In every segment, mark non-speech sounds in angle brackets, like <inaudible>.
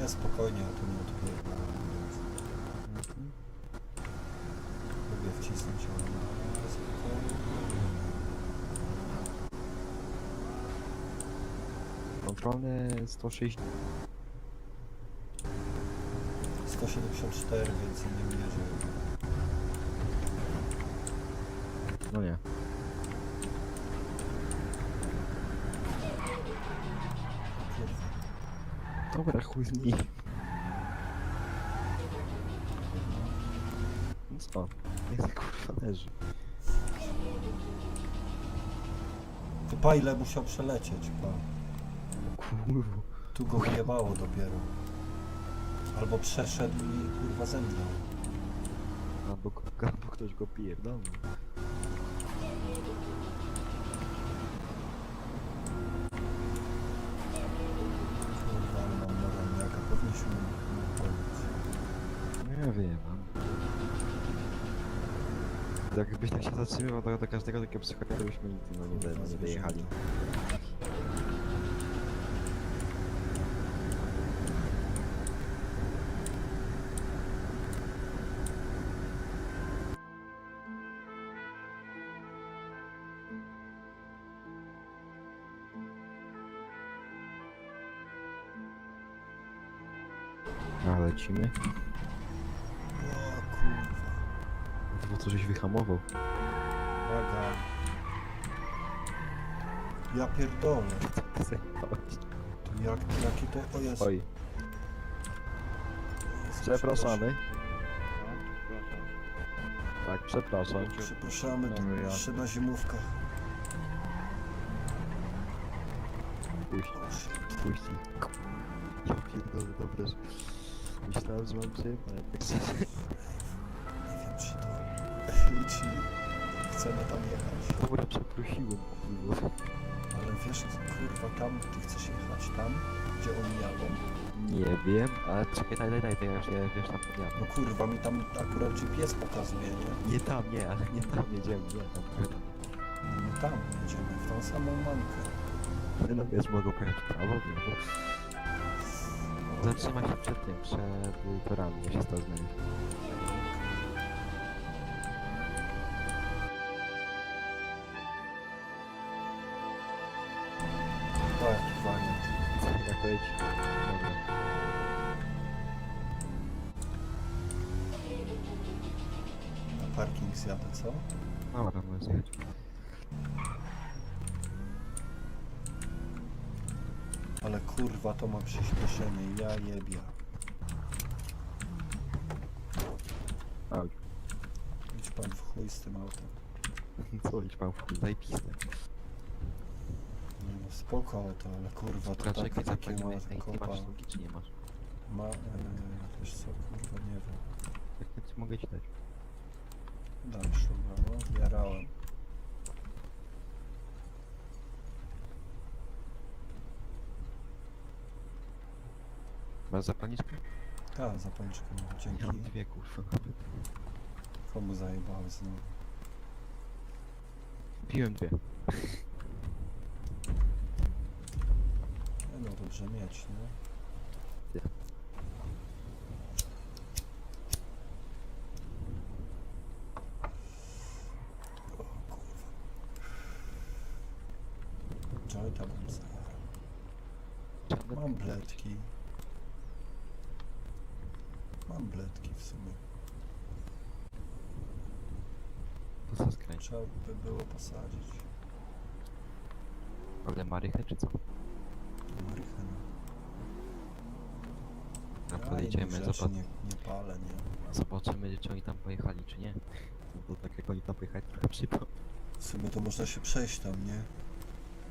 Nie, spokojnie, ja tu nie lubię wcisnąć ją na spokojnie. Kontrolne 160. 174, więcej nie mierzę. No nie. Kurwa. Dobra, chuj z nich. No co? Niech se kurwa leży. Ty pa ile musiał przelecieć, pa. Kurwa. Tu go wyjebało dopiero. Albo przeszedł i kurwa zemdlał. Albo, albo ktoś go pierdolł. Nie wiem. Jakbyś tak się zatrzymywał do, do każdego takiego psychotika, to byśmy nigdy no, nie, do, nie dojechali. A lecimy? To po co żeś wyhamował? Uwaga. Ja pierdolę. Zajebałeś? To jak, jaki to... O jest. Oj, przepraszamy. Tak, przepraszam. Przepraszamy, Dobra, ja. jeszcze na zimówkach. Puść, O shit. puść. Ja pierdolę, dobra. że- Myślałem, że mam cię, ale tak. Czy chcemy tam jechać. Dobra, przeprosiłem, kurwa. Ale wiesz, kurwa, tam, ty chcesz jechać tam, gdzie oni jadą. Nie wiem, ale czekaj, daj, daj, daj, to ja już ja wiesz tam No podjadę. kurwa, mi tam akurat GPS pokazuje, nie? Nie tam, nie, ale nie tam jedziemy, nie tam. My tam jedziemy, w tą samą mankę. Ale no wiesz, mogą pojechać w prawo, w lewo. Zatrzymaj się przed tym, przed y, torami, ja się stał znaleźć. Tak, Powiedzieć? Dobra. Na parking zjadę, co? Dobra, możesz jechać. Ale kurwa, to ma przyspieszenie, ja jebia. Auć. Idź pan w chuj z tym autem. <laughs> Co idź pan w chuj, zajebiste. Spoko auto, ale kurwa, to Dobra, tak, takie ma ej, ty kopa. masz sztuki czy nie masz? Ma, e, wiesz co, kurwa, nie wiem. Jak ja ci mogę ci dać? Dam szluga, no, zjarałem. Masz zapalniczkę? Ta, zapalniczkę mam, Ja dzięki. mam dwie, kurwa. Komu zajebały znowu? Piłem dwie. Nie no, dobrze mieć, nie? Zajarał. Mam bledki. Mam bledki w sumie. To co skręć? Trzeba by było posadzić. Ale marychę czy co? Marychena. No Ja podejdziemy, nie, nie palę, nie. zobaczymy czy oni tam pojechali czy nie. No to tak jak oni tam pojechali trochę przypał. W sumie to można się przejść tam, nie?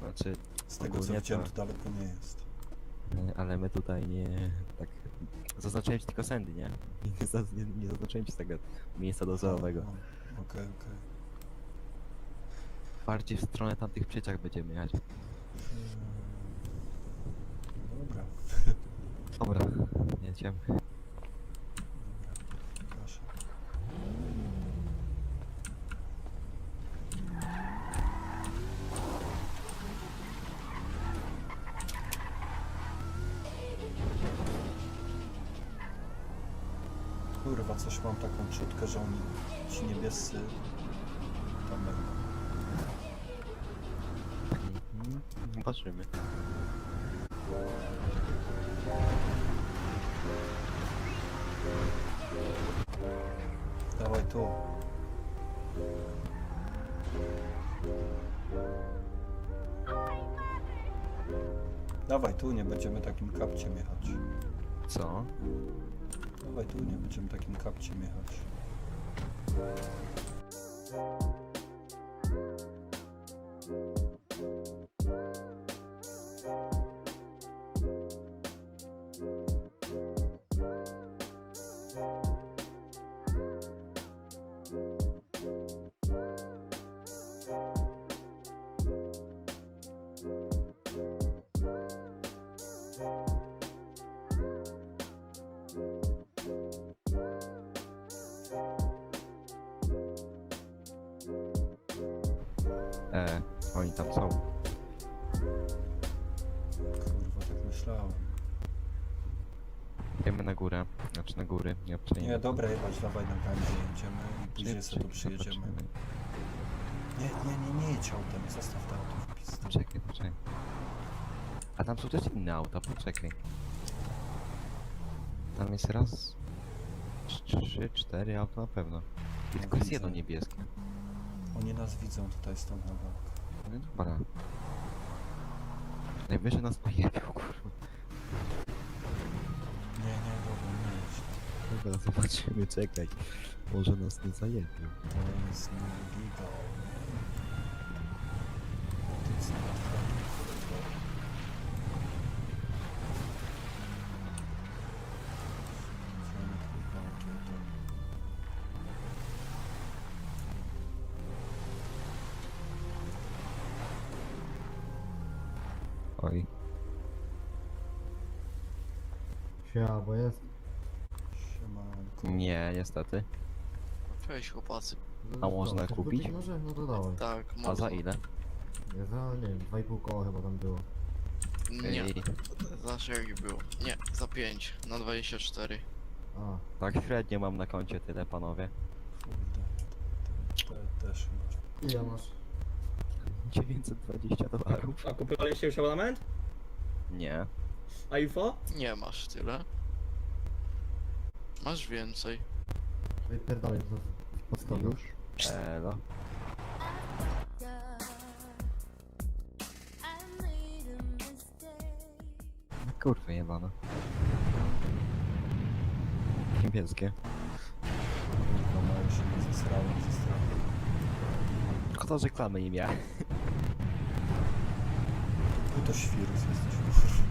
Znaczy, Z tego co Ogólnie widziałem, to- to daleko nie jest. e, ale my tutaj nie... tak... Zaznaczyłem ci tylko sędy, nie? I Nie, zaz- nie, nie zaznaczyłem ci tego miejsca dozorowego. A, a, Okej, okej. Bardziej w stronę tamtych przyczach będziemy jechać. Hmm. Dobra, Dobra, jedziemy. proszę. Kurwa, coś mam taką czutkę, że oni, ci niebiescy tam będą. Mhm. Zobaczymy. Dawaj tu. Dawaj tu, nie będziemy takim kapciem jechać. Co? Dawaj tu, nie będziemy takim kapciem jechać. E, oni tam są. Kurwa, tak myślałem. Idziemy na górę. Znaczy na góry. Ja przejdę. Nie, dobra, jechać, dawaj na gandzie jedziemy i później sobie tu przyjedziemy. Nie, nie, nie, nie jedź autem, zostaw to auto w pizdu. Czekaj, poczekaj. A tam są też inne auta, poczekaj. Tam jest raz, trzy, cztery auta na pewno. I tylko jest jedno niebieskie. Oni nas widzą tutaj z tą nową. No dobra. Najwyżej nas pojebił, kurwa. Nie, nie, dobra, nie jedź. Dobra, zobaczymy, czekaj. Może nas nie zajebił. To jest Nurgigo. To jest Nurgigo. Siema, bo jest. Siemanko. Nie, niestety. Cześć chłopacy. A można to kupić? Może? No to dawaj. Tak, A można. za ile? Ja za, nie wiem, 2,5 koła chyba tam było. Nie, Ej, za szeregi było. Nie, za 5 na 24. A, tak średnio mam na koncie tyle, panowie. Kurde. Te, te, też chyba. ile masz? 920 dolarów. A kupowaliście już abonament? Nie. A info? Nie masz tyle. Masz więcej. Wypierdalaj to pod spodem. Już? Elo. No Kurwa jebana. Niebieskie. Kurwa, no już się nie zesrałem ze strachu. Szkoda, że klamy nie miałem. Ty to świrus jesteś,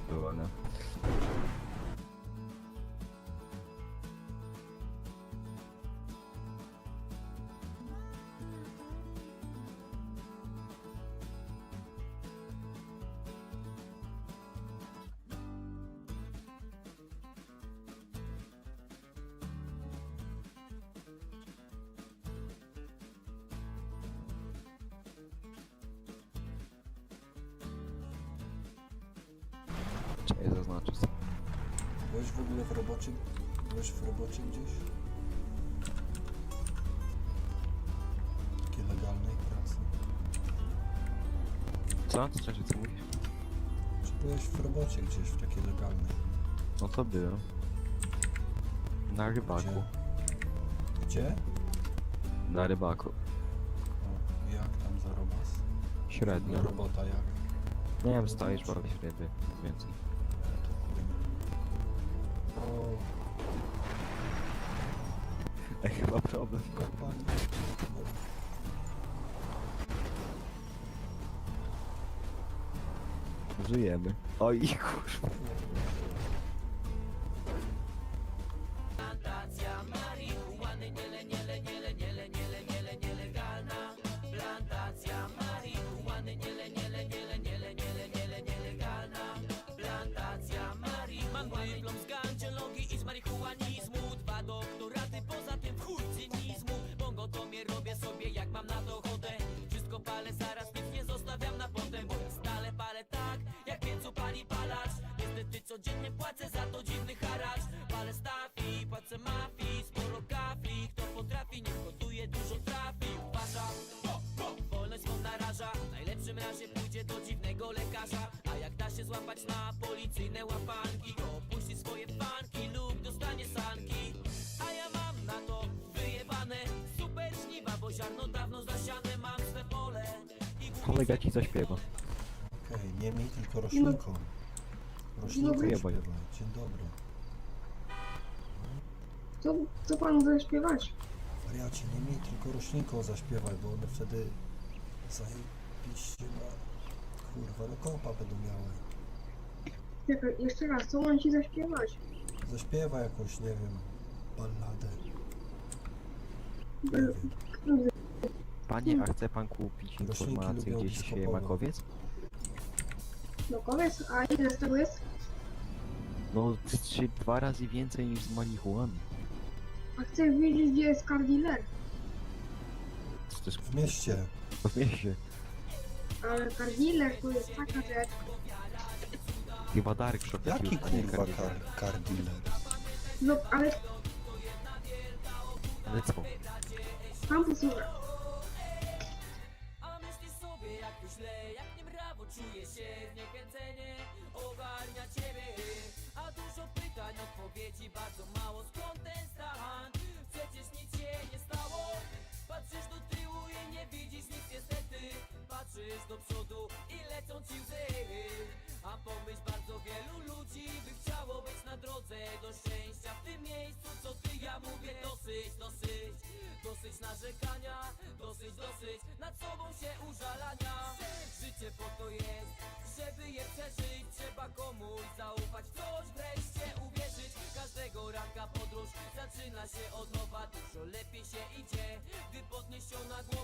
kurwa. Ja tylko trochę i zaznaczę sobie. Byłeś w ogóle w robocie? Byłeś w robocie gdzieś? Takiej legalnej pracy? Co? Co, co, co mówisz? Czy byłeś w robocie gdzieś, w takiej legalnej? No to było. Na rybaku. Gdzie? Na rybaku. O, jak tam zarobas? Średnio. Robota jak? Nie wiem, stoisz, ryby. nic Więcej. Ej, chyba problem. Żyjemy. Oj, kurwa. Płacę za to dziwny haracz. Palę stafi, płacę mafii. Sporo kafli, kto potrafi Niech gotuje, dużo trafi. Uważam, wolność swą naraża. W najlepszym razie pójdzie do dziwnego lekarza. A jak da się złapać na policyjne łapanki To opuści swoje fanki lub dostanie sanki. A ja mam na to wyjebane. Super żniwa, bo ziarno dawno zasiane. Mam swe pole i Kolega ci zaśpiewa. Okej, nie mi, tylko roślinkom. Roślinkom dobry. Dzień dobry. Co, co pan zaśpiewać? Wariacie, nie mi, tylko roślinkom zaśpiewaj, bo one wtedy zajebiście na... Kurwa, no kompa będą miały. Czekaj, jeszcze raz, co mam ci zaśpiewać? Zaśpiewa jakąś, nie wiem, balladę. Nie Y, wiem. Panie, a chce pan kupić Roślinki informację, lubią gdzie się sieje makowiec? No powiedz, a ile z tego jest? No, trzy, dwa razy więcej niż z marihuany. A chcę wiedzieć, gdzie jest. Co to jest W mieście. w mieście? Ale car dealer to jest taka rzecz. Chyba Dark Shop Jaki a nie kurwa Cardigan. car, car dealer? No, ale Ale co? pan posłucha. Czuje się ogarnia ciebie. A dużo pytań, odpowiedzi bardzo mało się od nowa Dużo lepiej się idzie, gdy podniesiona głowa